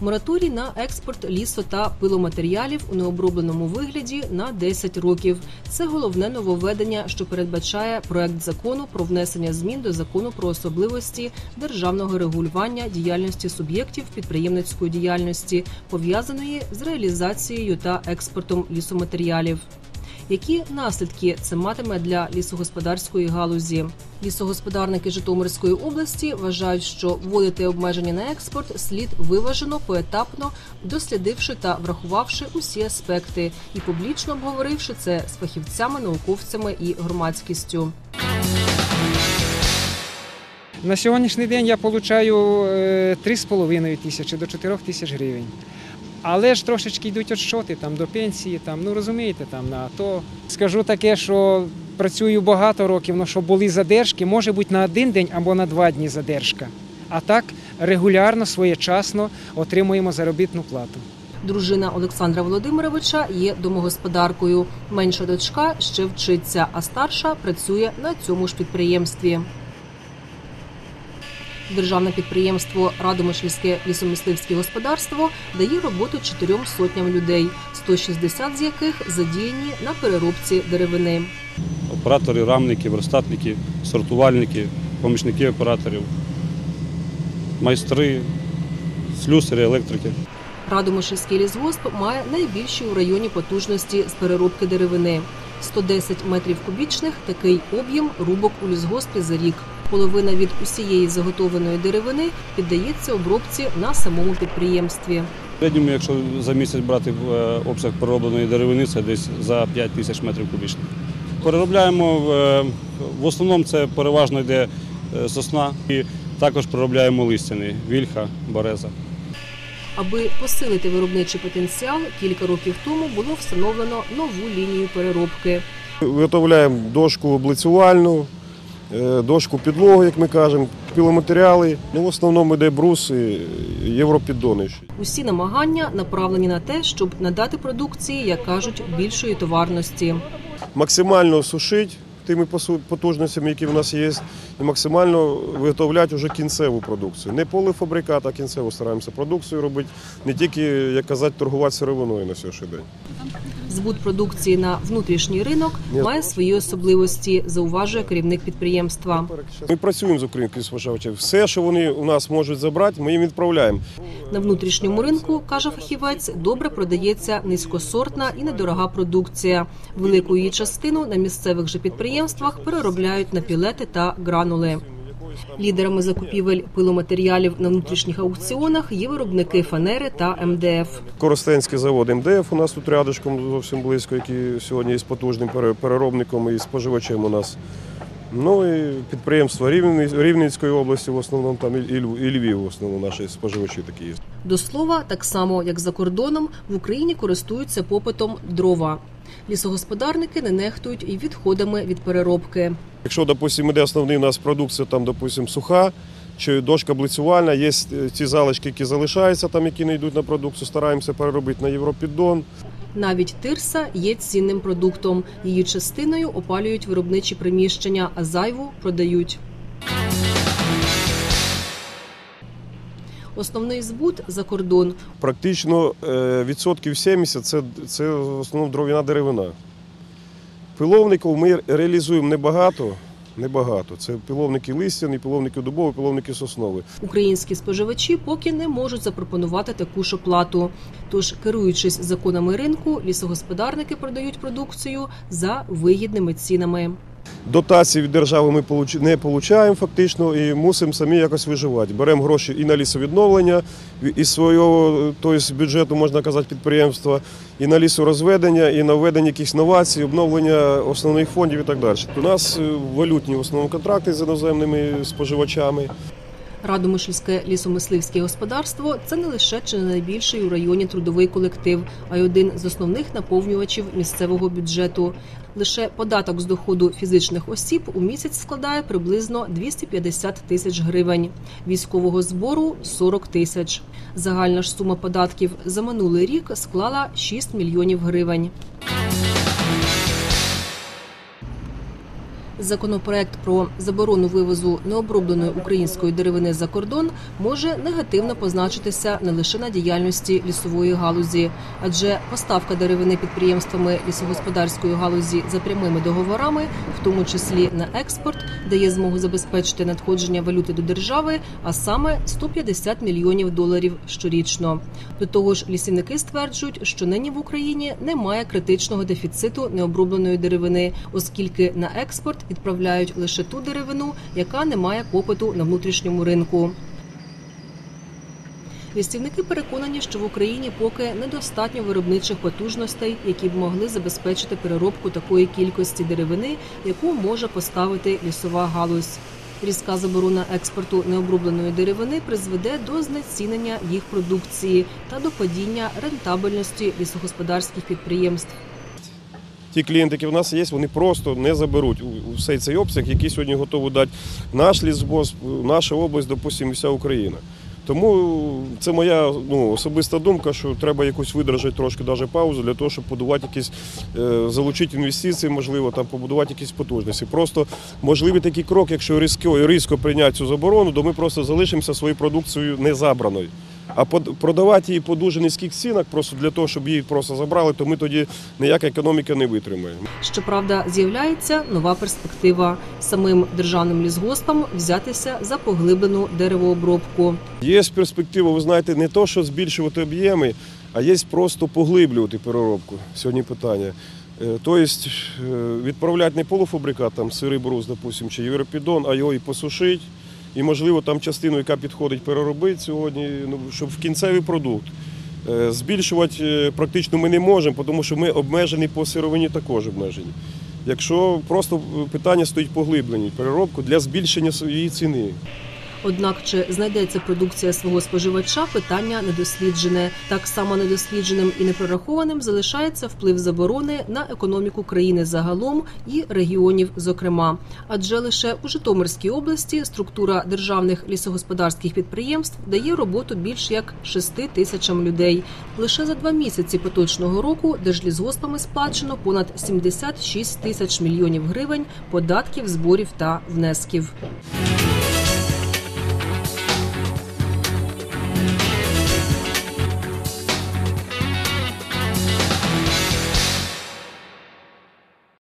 Мораторій на експорт лісу та пиломатеріалів у необробленому вигляді на 10 років. Це головне нововведення, що передбачає проект закону про внесення змін до закону про особливості державного регулювання діяльності суб'єктів підприємницької діяльності, пов'язаної з реалізацією та експортом лісоматеріалів. Які наслідки це матиме для лісогосподарської галузі? Лісогосподарники Житомирської області вважають, що вводити обмеження на експорт слід виважено, поетапно, дослідивши та врахувавши усі аспекти і публічно обговоривши це з фахівцями, науковцями і громадськістю. На сьогоднішній день я отримую 3,5 тисячі до 4 тисяч гривень. Але ж трошечки йдуть відчоти там до пенсії, там, ну розумієте, там на АТО. Скажу таке, що працюю багато років, але щоб були задержки, може бути на один день або на два дні задержка. А так регулярно, своєчасно отримуємо заробітну плату. Дружина Олександра Володимировича є домогосподаркою. Менша дочка ще вчиться, а старша працює на цьому ж підприємстві. Державне підприємство Радомишльське лісомисливське господарство дає роботу чотирьом сотням людей, 160 з яких задіяні на переробці деревини. Оператори, рамники, верстатники, сортувальники, помічники операторів, майстри, слюсарі, електрики. Радомишльський лісгосп має найбільші у районі потужності з переробки деревини. 110 метрів кубічних такий об'єм рубок у лісгоспі за рік. Половина від усієї заготовленої деревини піддається обробці на самому підприємстві. В середньому, якщо за місяць брати е, обсяг переробленої деревини, це десь за 5 тисяч метрів кубічних. Переробляємо е, в основному це переважно йде е, сосна і також переробляємо листяний вільха, береза. Аби посилити виробничий потенціал, кілька років тому було встановлено нову лінію переробки. Виготовляємо дошку облицювальну, дошку підлогу, як ми кажемо, піломатеріали. Ну, в основному йде брус і європіддони. Усі намагання направлені на те, щоб надати продукції, як кажуть, більшої товарності. Максимально сушити тими потужностями, які в нас є, і максимально виготовляти вже кінцеву продукцію. Не полуфабрикат, а кінцеву стараємося продукцію робити, не тільки, як казати, торгувати сировиною на сьогоднішній день. Збут продукції на внутрішній ринок має свої особливості, зауважує керівник підприємства. Ми працюємо з українськими споживачами. Все, що вони у нас можуть забрати, ми їм відправляємо. На внутрішньому ринку, каже фахівець, добре продається низькосортна і недорога продукція. Велику її частину на місцевих же підприємствах переробляють на пілети та гранули. Лідерами закупівель пиломатеріалів на внутрішніх аукціонах є виробники фанери та МДФ. Коростенський завод МДФ у нас тут рядышком зовсім близько, який сьогодні є потужним пере- переробником і споживачем у нас. Ну і підприємства Рівне- Рівненської області, в основному там і Львів, в основному наші споживачі такі є. До слова, так само як за кордоном, в Україні користуються попитом дрова. Лісогосподарники не нехтують і відходами від переробки. Якщо, допустимо, іде основний у нас продукція, там, допустимо, суха чи дошка блицювальна, є е, ці залишки, які залишаються, там, які не йдуть на продукцію, стараємося переробити на європіддон. Навіть тирса є цінним продуктом. Її частиною опалюють виробничі приміщення, а зайву продають. Основний збут за кордон. Практично е, відсотків 70 це, це в основному дров'яна деревина. Пиловників ми реалізуємо небагато. Небагато. Це пиловники листяні, пиловники дубові, пиловники соснові. Українські споживачі поки не можуть запропонувати таку ж оплату. Тож, керуючись законами ринку, лісогосподарники продають продукцію за вигідними цінами. Дотації від держави ми не отримуємо фактично і мусимо самі якось виживати. Беремо гроші і на лісовідновлення із свого тобто, бюджету, можна казати, підприємства, і на лісорозведення, і на введення якихось новацій, обновлення основних фондів і так далі. У нас е, валютні в основному контракти з іноземними споживачами. Радомишльське лісомисливське господарство це не лише чи не найбільший у районі трудовий колектив, а й один з основних наповнювачів місцевого бюджету. Лише податок з доходу фізичних осіб у місяць складає приблизно 250 тисяч гривень, військового збору 40 тисяч. Загальна ж сума податків за минулий рік склала 6 мільйонів гривень. Законопроект про заборону вивозу необробленої української деревини за кордон може негативно позначитися не лише на діяльності лісової галузі, адже поставка деревини підприємствами лісогосподарської галузі за прямими договорами, в тому числі на експорт, дає змогу забезпечити надходження валюти до держави, а саме 150 мільйонів доларів щорічно. До того ж, лісівники стверджують, що нині в Україні немає критичного дефіциту необробленої деревини, оскільки на експорт відправляють лише ту деревину, яка не має попиту на внутрішньому ринку. Лісівники переконані, що в Україні поки недостатньо виробничих потужностей, які б могли забезпечити переробку такої кількості деревини, яку може поставити лісова галузь. Різка заборона експорту необробленої деревини призведе до знецінення їх продукції та до падіння рентабельності лісогосподарських підприємств. Ті клієнти, які в нас є, вони просто не заберуть у- цей обсяг, який сьогодні готовий дати наш лісбос, наша область, допустимо, і вся Україна. Тому це моя ну, особиста думка, що треба якусь видержати трошки даже паузу для того, щоб побудувати якісь, е, залучити інвестиції, можливо, там побудувати якісь потужності. Просто можливий такий крок, якщо різко, різко прийняти цю заборону, то ми просто залишимося своєю продукцією незабраною. А продавати її по дуже низьких цінах, просто для того, щоб її просто забрали, то ми тоді ніяка економіка не витримає. Щоправда, з'являється нова перспектива самим державним лісгоспам взятися за поглиблену деревообробку. Є перспектива, ви знаєте, не то, що збільшувати об'єми, а є просто поглиблювати переробку. Сьогодні питання. Е, Тобто е, відправляти не полуфабрикат, там сирий брус, допустим, чи європідон, а його і посушити. І, можливо, там частину, яка підходить, переробити сьогодні, ну, щоб в кінцевий продукт. Е, Збільшувати е, практично ми не можемо, тому що ми обмежені по сировині також обмежені. Якщо просто е, питання стоїть поглиблені переробку для збільшення своєї ціни. Однак чи знайдеться продукція свого споживача, питання недосліджене. Так само недослідженим і непрорахованим залишається вплив заборони на економіку країни загалом і регіонів, зокрема. Адже лише у Житомирській області структура державних лісогосподарських підприємств дає роботу більш як 6 тисячам людей. Лише за два місяці поточного року держлісгоспами сплачено понад 76 тисяч мільйонів гривень податків, зборів та внесків.